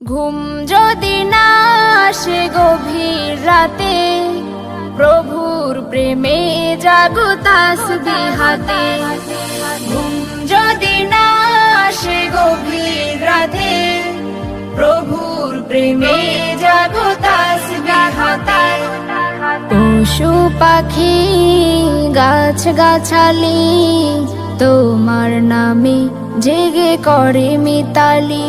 ঘুম যদি না আসে গভীর রাতে, প্রভুর প্রেমে জাগো তাসবি হাতে ঘুম যদি না আসে গভীর রাতে, প্রভুর প্রেমে জাগো তাসবি হাতে পশু পাখি গাছ গাছালি তোমার নামে জেগে করে মিতালি।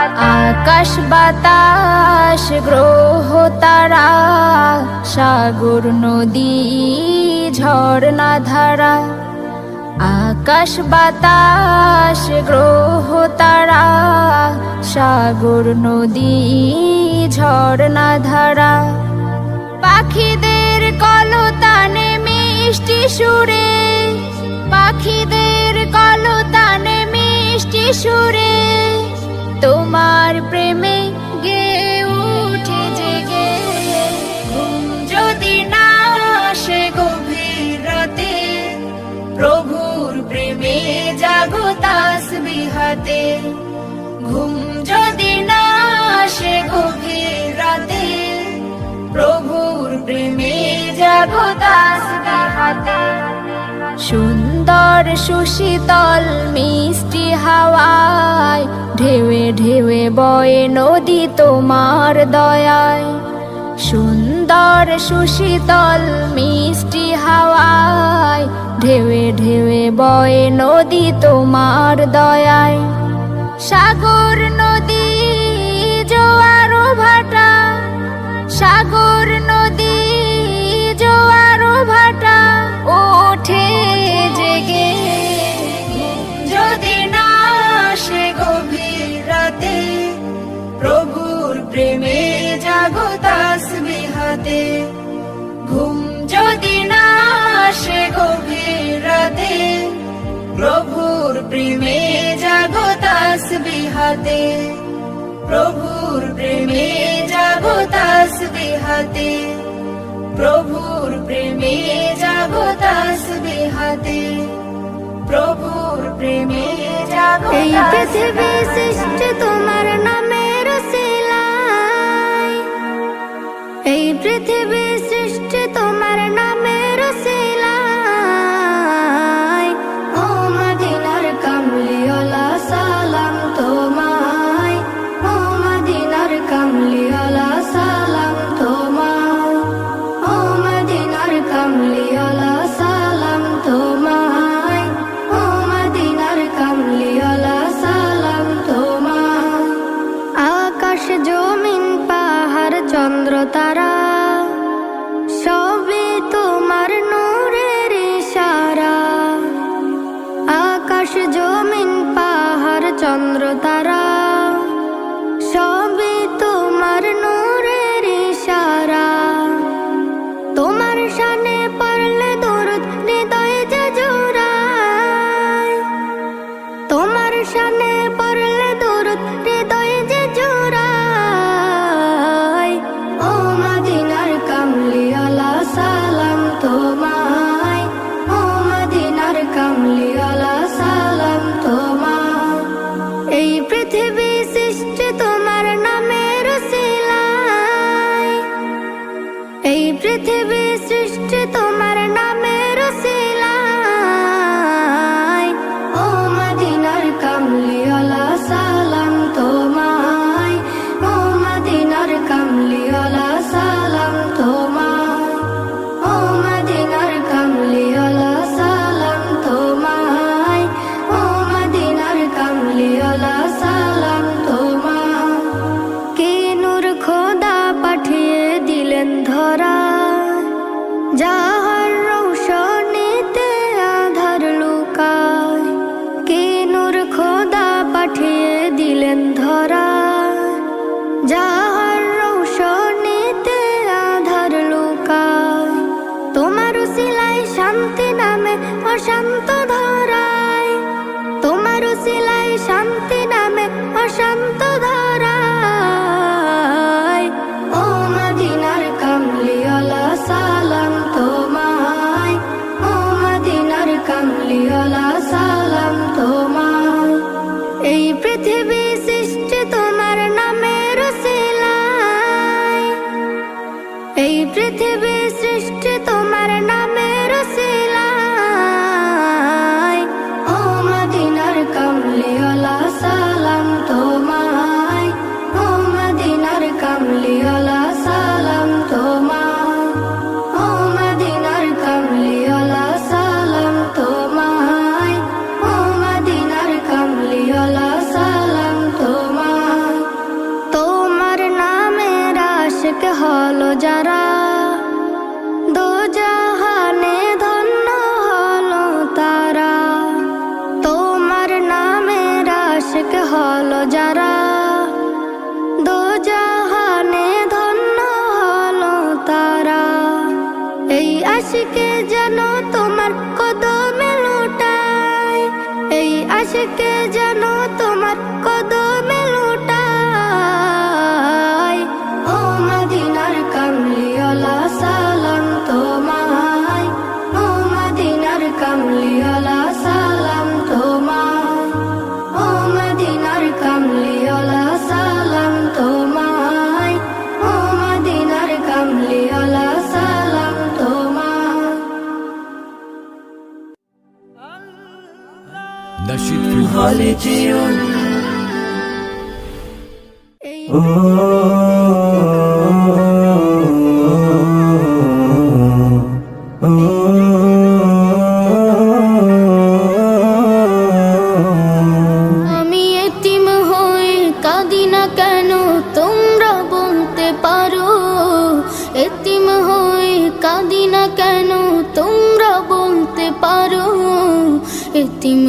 আকাশ বাতাস, গ্রহ, তারা, সাগর, নদী, ঝর্ণা, ধারা। আকাশ বাতাস, গ্রহ, তারা, সাগর, নদী, ঝর্ণা, ধারা। পাখিদের কলতানে মিষ্টি সুরে, পাখিদের কলতানে মিষ্টি সুরে। তোমার প্রেমে গে উঠে জেগে। ঘুম যদি না আসে গভীর রাতে, প্রভুর প্রেমে জাগো তাসবি হাতে ঘুম যদি না আসে গভীর রাতে, প্রভুর প্রেমে জাগো তাসবি হাতে সুন্দর সুশীতল মিষ্টি হাওয়ায় ঢেউে ঢেউে বয়ে নদী তোমার দয়ায়। সুন্দর সুশীতল মিষ্টি হাওয়ায়। ঢেউে ঢেউে বয়ে নদী তোমার দয়ায়। সাগর নদী জোয়ার ভাটা। সাগর আসে গভীর রাতে। প্রভুর প্রেমে জাগো তাসবি হাতে প্রভুর প্রেমে জাগো তাসবি হাতে প্রভুর প্রেমে জাগো তাসবি হাতে প্রভুর প্রেমে এই পৃথিবী। সৃষ্টি তোমার নামের শিলায়। এই পৃথিবী সৃষ্টি তোমার নামের পাহাড় শান্তি নামে অশান্ত ধরায়। তোমার শিলাই শান্তি নামে অশান্ত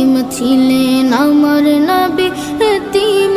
এতিম ছিলেন আমার নবী এতিম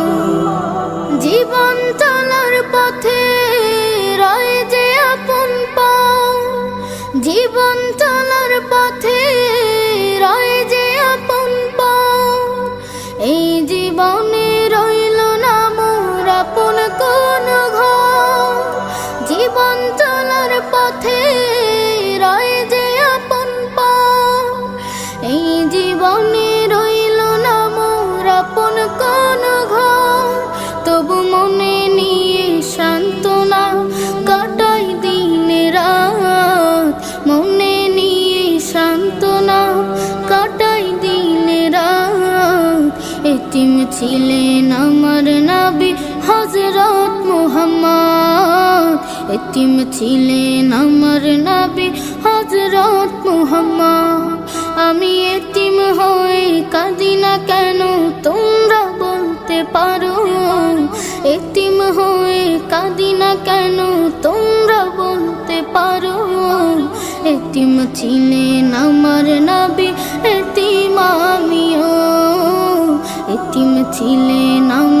জীবনে রইল না মোর আপন কোন ঘর। তবু মনে নিয়ে সান্ত্বনা কাটাই দিনে রাত। মনে নিয়ে সান্ত্বনা কাটাই দিনে রাত। এতিম ছিলেন আমার নাবি হজরত মুহাম্মদ। এতিম ছিলেন আমার নাবি হজরত মুহাম্মদ। আমি হয়ে, কাঁদি না কেন তোমরা বলতে পারো? এতিম হয়ে, কাঁদি না কেন তোমরা বলতে পারো? এতিম ছিলেন আমার নাবি, এতিম আমিও। এতিম ছিলেন আমার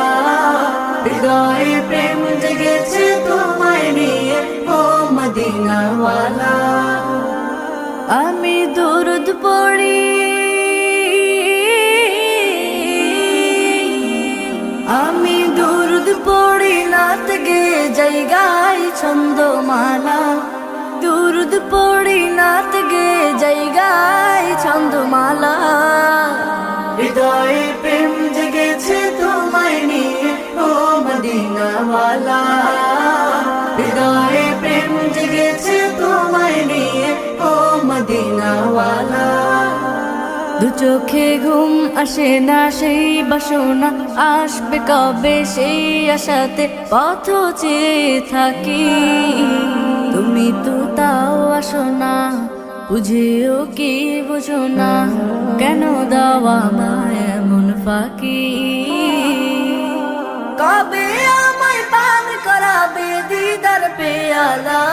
গাই গাই ছন্দমালা। দুরুদ পড়ি নাত গে যাই গাই ছন্দমালা। হৃদয়ে প্রেম জেগেছে তোমায় নিয়ে ও মদিনাওয়ালা। হৃদয়ে প্রেম জেগেছে তোমায় নিয়ে ও মদিনাওয়ালা। চোখে ঘুম আসে না, সেই বাসনা আসবে কবে? সেই আশাতে পথ চেয়ে থাকি। তুমি তো তাও আসো না, বুঝেও কি বুঝো না? কেন দাওয়া আমায় এমন ফাঁকি? কবে আমায় পান করাবে দিদার পেয়ালা?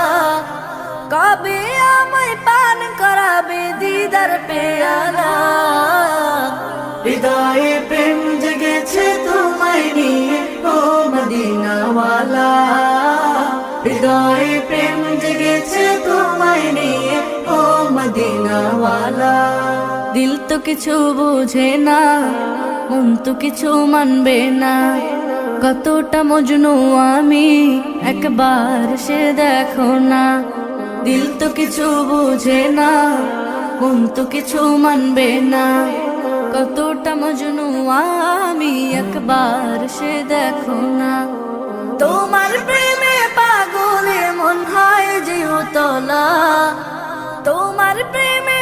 কবে আমায় পান তো কিছু বোঝে না, মন তো কিছু মানবে না। কতটা মজনু আমি, একবার সে দেখো না। দিল তো কিছু বুঝে না, মন তো কিছু মানবে না। কতটা মজনু আমি, একবার সে দেখো না। তোমার প্রেমে পাগলে মন হয় যে হতলা তোমার প্রেমে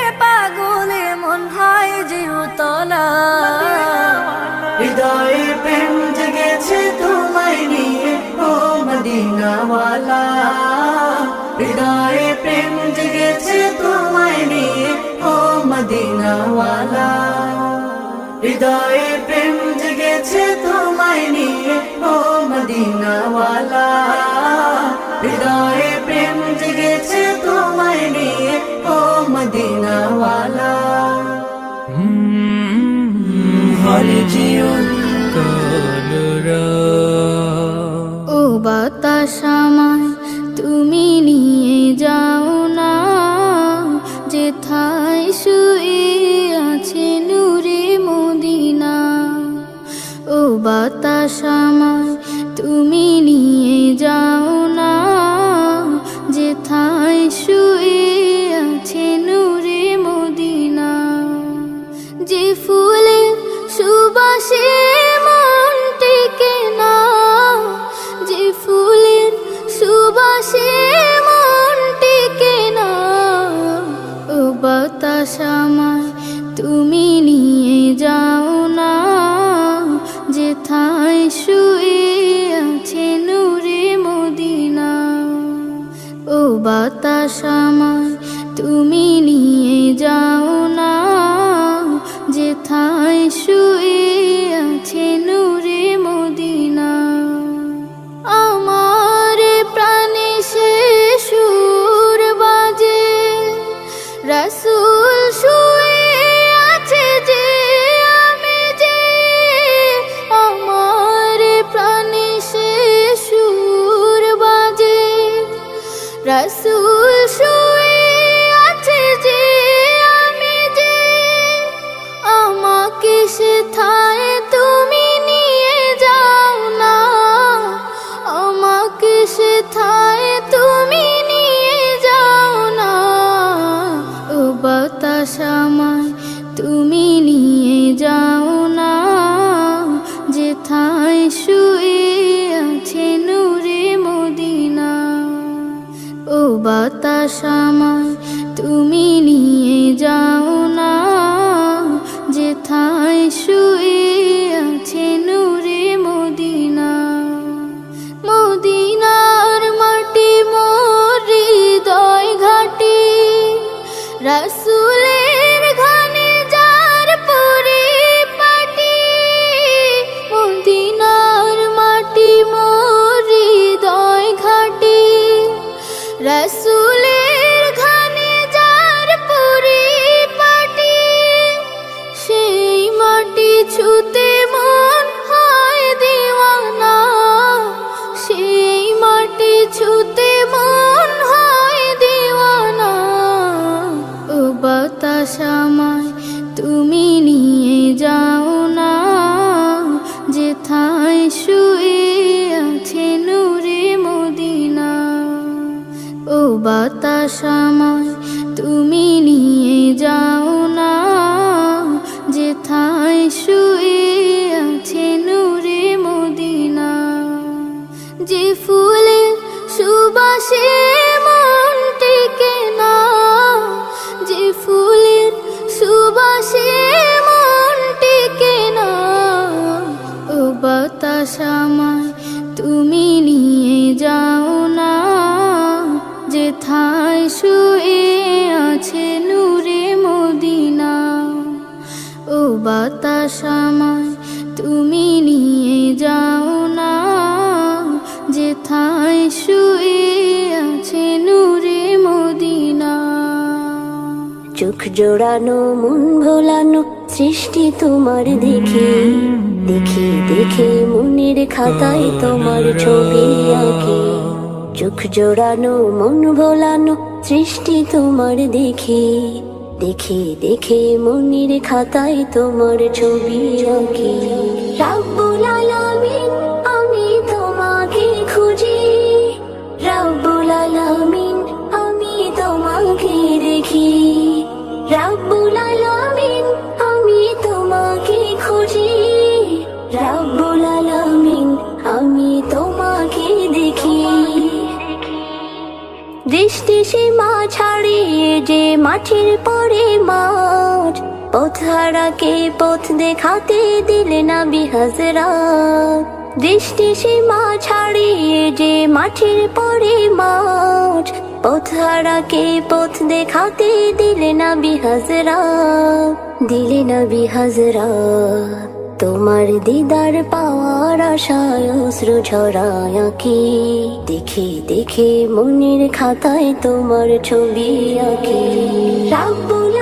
ভালোবাসামায় তুমি নিয়ে যাও না যেথায় শুয়ে আছে নূরে মদিনা। ও বাতাসামায় তুমি নিয়ে যাও না যেথায় শুয়ে আছে নূরে মদিনা। চোখ জোড়ানো মন ভোলানো সৃষ্টি তোমার দেখে। দেখে দেখে মনের খাতায় তোমার ছবি আঁকি। চোখ জোড়ানো মন ভোলানো সৃষ্টি তোমার দেখে। দেখে দেখে মনের খাতায় তোমার ছবি আঁকি। রাব্বুল সীমা ছাড়িয়ে যে মাঠের পরে মাঠ পথ হারাকে পথ দেখাতে দিলে না বিহাজরা দৃষ্টি সীমা ছাড়িয়ে যে মাঠের পরে মাঠ পথ হারাকে পথ দেখাতে দিলে না বিহাজরা দিলে না বিহাজরা তোমার দিদার পাওয়ার আশায় অশ্রু ঝরায় কি দেখি দেখি মনের খাতায় তোমার ছবি আঁকি রাব্বুল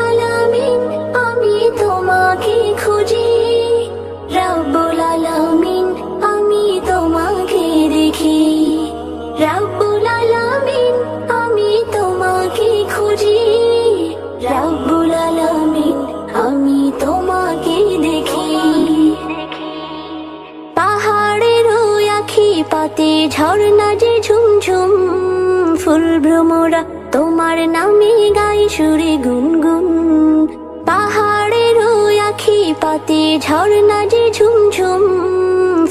পাতে ঝর্ণা যে ঝুমঝুম, ফুল ভ্রমরা তোমার নামে গাই সুরে গুনগুন। পাহাড়ের ওই আখি পাতে ঝর্ণা যে ঝুমঝুম,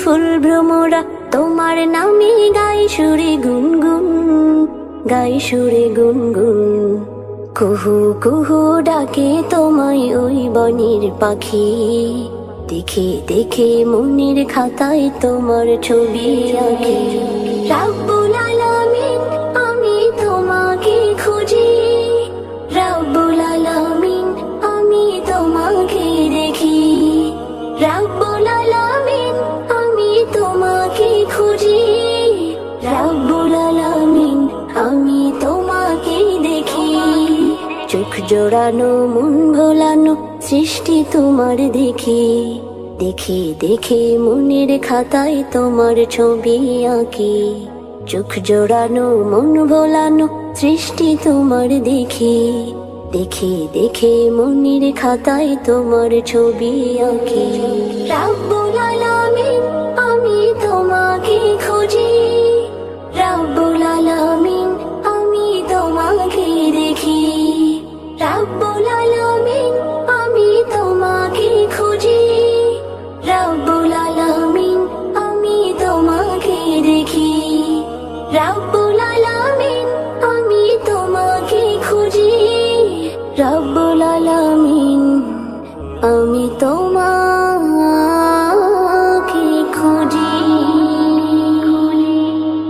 ফুল ভ্রমরা তোমার নামে গাই সুরে গুনগুন গাই সুরে গুনগুন। কুহু কুহু ডাকে তোমায় ওই বনের পাখি। দেখে দেখে মনের খাতায় তোমার ছবি আঁকে। রাব্বুল আলামিন, আমি তোমাকে খুঁজি। রাব্বুল আলামিন, আমি তোমাকে দেখি। রাব্বুল আলামিন, আমি তোমাকে খুঁজি। রাব্বুল আলামিন, আমি তোমাকে দেখি। চোখ জোড়ানো, মন ভোলানো সৃষ্টি তোমার দেখি, দেখে দেখে মনের খাতায় তোমার ছবি আঁকি। চোখ জোড়ানো, মন ভোলানো সৃষ্টি তোমার দেখি, দেখে দেখে মনের খাতায় তোমার ছবি আঁকি। আমি তোমাকে খুঁজি। রাব্বুল আলামিন